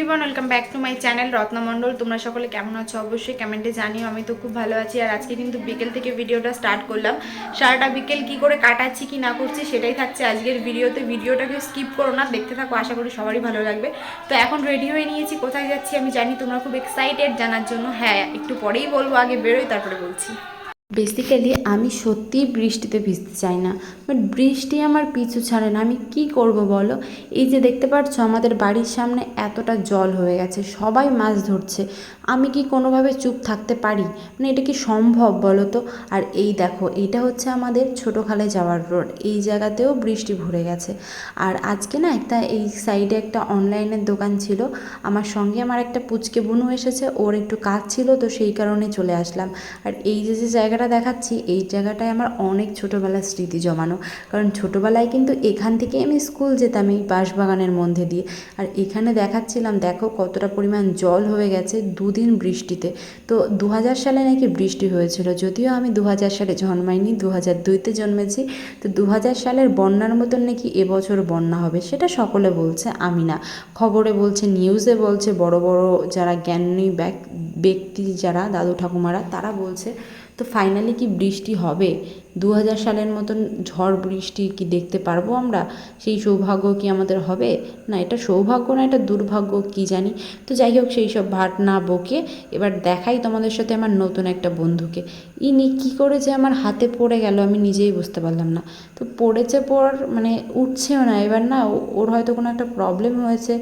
Everyone welcome back to my channel Ratna Mondal তোমরা সকলে কেমন আছো? অবশ্যই কমেন্টে জানিও, আমি তো খুব ভালো আছি। আর আজকে কিন্তু বিকেল থেকে ভিডিওটা স্টার্ট করলাম। সারাটা বিকেল কি করে কাটাচ্ছি, কি না করছি, সেটাই থাকছে আজকের ভিডিওতে ভিডিওটাকে স্কিপ করো না, দেখতে থাকো, আশা করি সবারই ভালো লাগবে। তো এখন রেডি হয়ে নিয়েছি, কোথায় যাচ্ছি আমি জানি, তোমরা খুব এক্সাইটেড জানার জন্য। হ্যাঁ একটু পরেই বলব, আগে বেরোই, তারপরে বলছি। বেসিক্যালি আমি সত্যিই বৃষ্টিতে ভিজতে চাই না। বাট বৃষ্টি আমার পিছু ছাড়ে না। আমি কি করব বলো? এই যে দেখতে পাচ্ছ আমাদের বাড়ির সামনে এতটা জল হয়ে গেছে। সবাই মাছ ধরছে। আমি কি কোনোভাবে চুপ থাকতে পারি? মানে এটা কি সম্ভব বলো তো? আর এই দেখো, এইটা হচ্ছে আমাদের ছোটো খালে যাওয়ার রোড এই জায়গাতেও বৃষ্টি ভরে গেছে। আর আজকে না একটা এই সাইডে একটা অনলাইনের দোকান ছিল। আমার সঙ্গে আমার একটা পুচকে বুনু এসেছে। ওর একটু কাজ ছিল, তো সেই কারণে চলে আসলাম। আর এই যে যে জায়গাটা দেখাচ্ছি, এই জায়গাটায় আমার অনেক ছোটোবেলার স্মৃতি জমানো। কারণ ছোটোবেলায় কিন্তু এখান থেকে আমি স্কুল যেতাম এই বাঁশবাগানের মধ্যে দিয়ে। আর এখানে দেখাচ্ছিলাম, দেখো কতটা পরিমাণ জল হয়ে গেছে দুদিন বৃষ্টিতে। তো দু হাজার সালে নাকি বৃষ্টি হয়েছিল, যদিও আমি দু হাজার সালে জন্মাইনি দু হাজার দুইতে জন্মেছি। তো দু হাজার সালের বন্যার মতন নাকি এবছর বন্যা হবে সেটা সকলে বলছে, আমি না। খবরে বলছে, নিউজে বলছে, বড় বড় যারা জ্ঞানী ব্যক- ব্যক্তি যারা, দাদু ঠাকুমারা, তারা বলছে তো ফাইনালি কি বৃষ্টি হবে? দু হাজার সালের মতন ঝড় বৃষ্টি কি দেখতে পারব আমরা? সেই সৌভাগ্য কি আমাদের হবে? না, এটা সৌভাগ্য না, এটা দুর্ভাগ্য কি জানি? তো যাই হোক, সেই সব ভাট না বকে এবার দেখাই তোমাদের সাথে আমার নতুন একটা বন্ধুকে। ইনি কী করে যে আমার হাতে পড়ে গেল আমি নিজেই বুঝতে পারলাম না। তো পড়েছে পর মানে উঠছেও না। এবার না ওর হয়তো কোনো একটা প্রবলেম হয়েছে,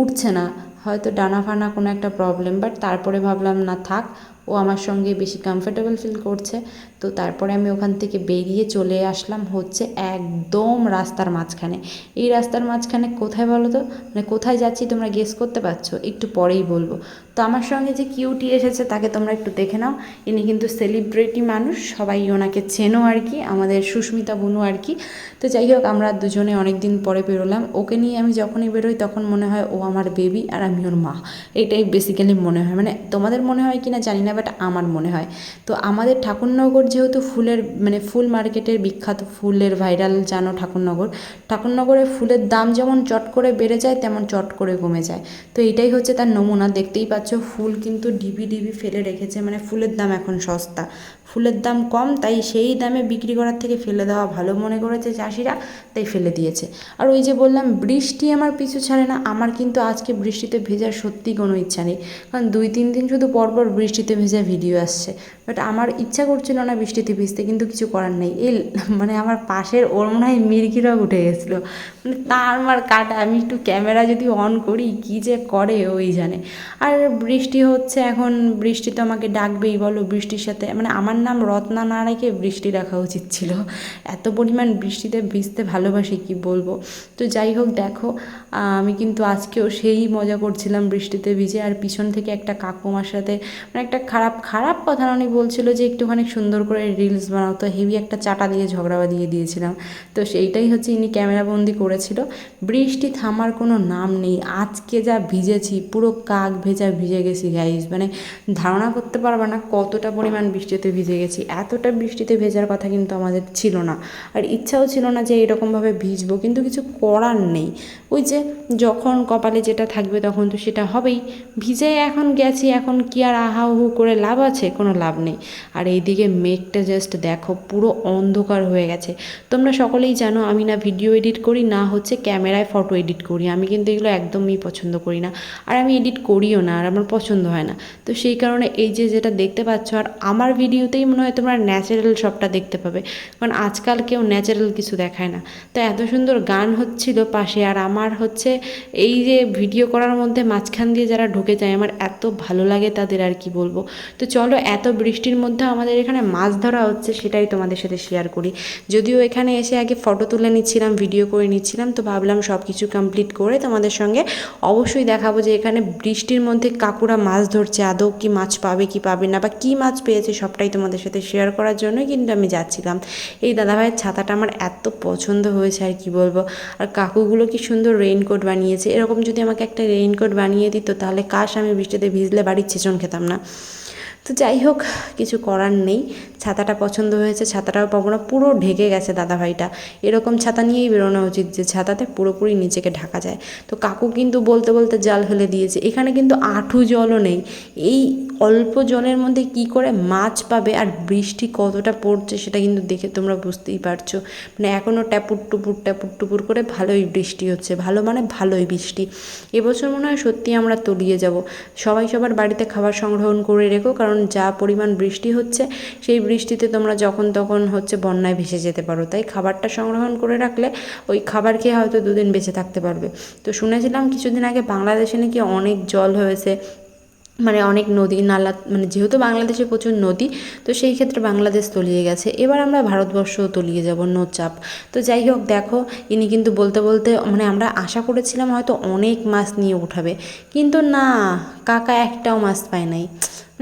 উঠছে না। হয়তো ডানা ফানা কোনো একটা প্রবলেম বাট তারপরে ভাবলাম, না, থাক ও আমার সঙ্গে বেশি কমফোর্টেবল ফিল করছে। তো তারপরে আমি ওখান থেকে বেরিয়ে চলে আসলাম হচ্ছে একদম রাস্তার মাঝখানে। এই রাস্তার মাঝখানে কোথায় বলো তো? মানে কোথায় যাচ্ছি তোমরা গেস করতে পারছ? একটু পরেই বলব। তো আমার সঙ্গে যে কিউটি এসেছে তাকে তোমরা একটু দেখে নাও। ইনি কিন্তু সেলিব্রিটি মানুষ, সবাই ওনাকে চেনো আর কি, আমাদের সুস্মিতা বুনু আর কি। তো যাই হোক, আমরা দুজনে অনেক দিন পরে বেরোলাম। ওকে নিয়ে আমি যখনই বেরোই তখন মনে হয় ও আমার বেবি আর আমি ওর মা। এটাই বেসিক্যালি মনে হয়। মানে তোমাদের মনে হয় কি না জানি না বাট আমার মনে হয়। তো আমাদের ঠাকুরনগর যেহেতু ফুলের মানে ফুল মার্কেটের বিখ্যাত ফুলের ভাইরাল জানো ঠাকুরনগর, ঠাকুরনগরে ফুলের দাম যেমন চট করে বেড়ে যায়, তেমন চট করে কমে যায়। তো এইটাই হচ্ছে তার নমুনা। দেখতেই পাচ্ছ ফুল কিন্তু ডিবি ডিবি ফেলে রেখেছে মানে ফুলের দাম এখন সস্তা। ফুলের দাম কম, তাই সেই দামে বিক্রি করার থেকে ফেলে দেওয়া ভালো মনে করেছে চাষিরা, তাই ফেলে দিয়েছে। আর ওই যে বললাম, বৃষ্টি আমার পিছু ছাড়ে না, আমার কিন্তু আজকে বৃষ্টিতে ভেজার সত্যি কোনো ইচ্ছা নেই। কারণ দুই তিন দিন শুধু পরপর বৃষ্টিতে ভেজা ভিডিও আসছে। বাট আমার ইচ্ছা করছিল না বৃষ্টিতে ভিজতে, কিন্তু কিছু করার নেই। এই মানে আমার পাশের ওর মনে হয় মির্গিরাও উঠে গেছিল। মানে তার আমার কাটা, আমি একটু ক্যামেরা যদি অন করি, কী যে করে ওই জানে। আর বৃষ্টি হচ্ছে, এখন বৃষ্টি তো আমাকে ডাকবেই, বলো বৃষ্টির সাথে। মানে আমার নাম রত্না না রেখে বৃষ্টি রাখা উচিত ছিল। এত পরিমাণ বৃষ্টিতে ভিজতে ভালোবাসি, কি বলব? তো যাই হোক, দেখো আমি কিন্তু আজকেও সেই মজা করছিলাম বৃষ্টিতে ভিজে। আর পিছন থেকে একটা কাকুমার সাথে মানে একটা খারাপ খারাপ কথা উনি বলছিল যে একটুখানি সুন্দর করে রিলস বানাও। তো হেভি একটা চাটা দিয়ে, ঝগড়া দিয়ে দিয়েছিলাম। তো সেইটাই হচ্ছে ইনি ক্যামেরাবন্দি করেছিল। বৃষ্টি থামার কোনো নাম নেই। আজকে যা ভিজেছি, পুরো কাক ভেজা ভিজে গেছি গাইজ মানে ধারণা করতে পারবে না কতটা পরিমাণ বৃষ্টিতে ভিজে গেছি। এতটা বৃষ্টিতে ভেজার কথা কিন্তু আমাদের ছিল না। আর ইচ্ছাও ছিল না যে এরকমভাবে ভিজবো, কিন্তু কিছু করার নেই। ওই যে যখন কপালে যেটা থাকবে তখন তো সেটা হবেই। ভিজে এখন গেছি, এখন কি আর আহা হু করে লাভ আছে? কোনো লাভ নেই। আর এইদিকে মেঘটা জাস্ট দেখো, পুরো অন্ধকার হয়ে গেছে। তোমরা সকলেই জানো, আমি না ভিডিও এডিট করি, না হচ্ছে ক্যামেরায় ফটো এডিট করি। আমি কিন্তু এগুলো একদমই পছন্দ করি না। আর আমি এডিট করিও না। আর আমার পছন্দ হয় না। তো সেই কারণে এই যে যেটা দেখতে পাচ্ছ, আর আমার ভিডিওতেই মনে হয় তোমরা ন্যাচারাল সবটা দেখতে পাবে। কারণ আজকাল কেউ ন্যাচারাল কিছু দেখায় না। তো এত সুন্দর গান হচ্ছিল পাশে, আর আমার হচ্ছে এই যে ভিডিও করার মধ্যে মাঝখান দিয়ে যারা ঢুকে যায়, আমার এত ভালো লাগে তাদের আর কি বলব। তো চলো, এত বৃষ্টির মধ্যে আমাদের এখানে মাছ ধরা হচ্ছে, সেটাই তোমাদের সাথে শেয়ার করি। যদিও এখানে এসে আগে ফটো তুলে নিচ্ছিলাম ভিডিও করে নিচ্ছিলাম, তো ভাবলাম সব কিছু কমপ্লিট করে তোমাদের সঙ্গে অবশ্যই দেখাবো যে এখানে বৃষ্টির মধ্যে কাকুরা মাছ ধরছে, আদৌ কি মাছ পাবে, কি পাবে না, বা কি মাছ পেয়েছে সবটাই তোমাদের সাথে শেয়ার করার জন্যই কিন্তু আমি যাচ্ছিলাম। এই দাদাভাইয়ের ছাতাটা আমার এত পছন্দ হয়েছে আর কি বলব। আর কাকুগুলো কি সুন্দর রেইনকোট বানিয়েছে। এরকম যদি আমাকে একটা রেইনকোট বানিয়ে দিত, তাহলে কাশ আমি বৃষ্টিতে ভিজলে বাড়ির ছেচন খেতাম না। তো যাই হোক, কিছু করার নেই। ছাতাটা পছন্দ হয়েছে, ছাতাটাও পাবো না। পুরো ঢেকে গেছে দাদাভাইটা। এরকম ছাতা নিয়েই বেরোনো উচিত যে ছাতাতে পুরোপুরি নিচেকে ঢাকা যায়। তো কাকু কিন্তু বলতে বলতে জাল ফেলে দিয়েছে। এখানে কিন্তু আঁঠু জলও নেই। এই অল্প জলের মধ্যে কি করে মাছ পাবে আর বৃষ্টি কতটা পড়ছে সেটা কিন্তু দেখে তোমরা বুঝতেই পারছ। মানে এখনও ট্যাপুর টুপুর ট্যাপুর টুপুর করে ভালোই বৃষ্টি হচ্ছে। ভালো মানে ভালোই বৃষ্টি। এবছর মনে হয় সত্যি আমরা তলিয়ে যাব। সবাই সবার বাড়িতে খাবার সংগ্রহণ করে রেখো, কারণ যা পরিমাণ বৃষ্টি হচ্ছে, সেই বৃষ্টিতে তোমরা যখন তখন হচ্ছে বন্যায় ভেসে যেতে পারো। তাই খাবারটা সংগ্রহণ করে রাখলে ওই খাবার খেয়ে হয়তো দুদিন বেঁচে থাকতে পারবে। তো শুনেছিলাম কিছুদিন আগে বাংলাদেশে নাকি অনেক জল হয়েছে মানে অনেক নদী নালা মানে যেহেতু বাংলাদেশে প্রচুর নদী, তো সেই ক্ষেত্রে বাংলাদেশ তলিয়ে গেছে। এবার আমরা ভারতবর্ষও তলিয়ে যাব, নো চাপ। তো যাই হোক, দেখো, ইনি কিন্তু বলতে বলতে মানে আমরা আশা করেছিলাম হয়তো অনেক মাছ নিয়ে উঠাবে। কিন্তু না, কাকা একটাও মাছ পায় নাই।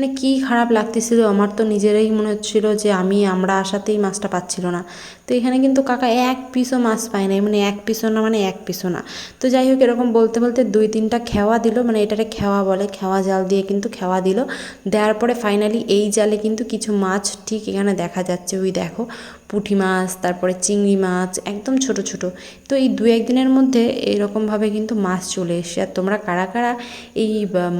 মানে কি খারাপ লাগতেছিল? আমার তো নিজেরাই মনে হচ্ছিল যে আমি আমরা আসাতেই মাছটা পাচ্ছিল না। তো এখানে কিন্তু কাকা এক পিসও মাছ পায় নাই। মানে এক পিসও না মানে এক পিসও না। তো যাই হোক, এরকম বলতে বলতে দুই তিনটা খেওয়া দিল। মানে এটারে খেওয়া বলে, খেওয়া জাল দিয়ে কিন্তু খেওয়া দিল। দেওয়ার পরে ফাইনালি এই জালে কিন্তু কিছু মাছ ঠিক এখানে দেখা যাচ্ছে। ওই দেখো পুঁটি মাছ, তারপরে চিংড়ি মাছ, একদম ছোট ছোট। তো এই দু একদিনের মধ্যে এরকমভাবে কিন্তু মাছ চলে এসছে। আর তোমরা কারা কারা এই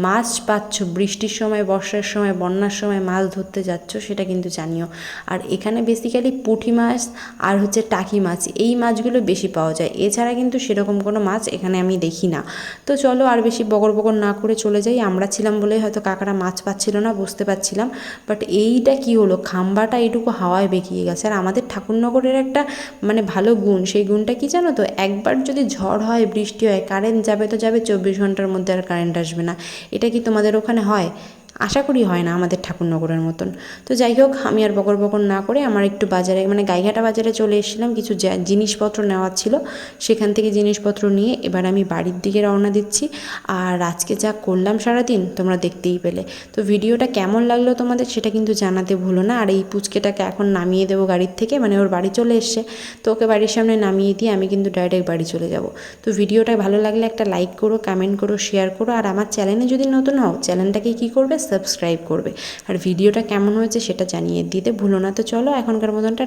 মাছ পাচ্ছ, বৃষ্টির সময়, বর্ষার সময়, বন্যার সময় মাছ ধরতে যাচ্ছ, সেটা কিন্তু জানিও। আর এখানে বেসিক্যালি পুঁটি মাছ আর হচ্ছে টাকি মাছ, এই মাছগুলো বেশি পাওয়া যায়। এছাড়া কিন্তু সেরকম কোনো মাছ এখানে আমি দেখি না। তো চলো আর বেশি বগর বগর না করে চলে যাই। আমরা ছিলাম বলে হয়তো কাকারা মাছ পাচ্ছিল না, বুঝতে পারছিলাম। বাট এইটা কি হলো? খাম্বাটা এইটুকু হাওয়ায় বেঁকিয়ে গেছে। আর আমাদের ঠাকুরনগরের একটা মানে ভালো গুণ। সেই গুণটা কি জানো তো? একবার যদি ঝড় হয়, বৃষ্টি হয় কারেন্ট যাবে তো যাবে, চব্বিশ ঘণ্টার মধ্যে আর কারেন্ট আসবে না। এটা কি তোমাদের ওখানে হয়? আশা করি হয় না আমাদের ঠাকুরনগরের মতন। তো যাই হোক, আমি আর বকর বকর না করে আমার একটু বাজারে মানে গাইঘাটা বাজারে চলে এসেছিলাম, কিছু জিনিসপত্র নেওয়ার ছিল। সেখান থেকে জিনিসপত্র নিয়ে এবার আমি বাড়ির দিকে রওনা দিচ্ছি। আর আজকে যা করলাম সারাদিন, তোমরা দেখতেই পেলে। তো ভিডিওটা কেমন লাগল তোমাদের সেটা কিন্তু জানাতে ভুলো না। আর এই পুচকেটাকে এখন নামিয়ে দেবো গাড়ির থেকে মানে ওর বাড়ি চলে এসছে। তো ওকে বাড়ির সামনে নামিয়ে দিয়ে আমি কিন্তু ডাইরেক্ট বাড়ি চলে যাব। তো ভিডিওটা ভালো লাগলে একটা লাইক করো কমেন্ট করো শেয়ার করো। আর আমার চ্যানেলে যদি নতুন হও, চ্যানেলটাকে কী করবে? সাবস্ক্রাইব করবে। আর ভিডিওটা কেমন হয়েছে সেটা জানিয়ে দিতে ভুলো না। তো চলো এখনকার মতনটা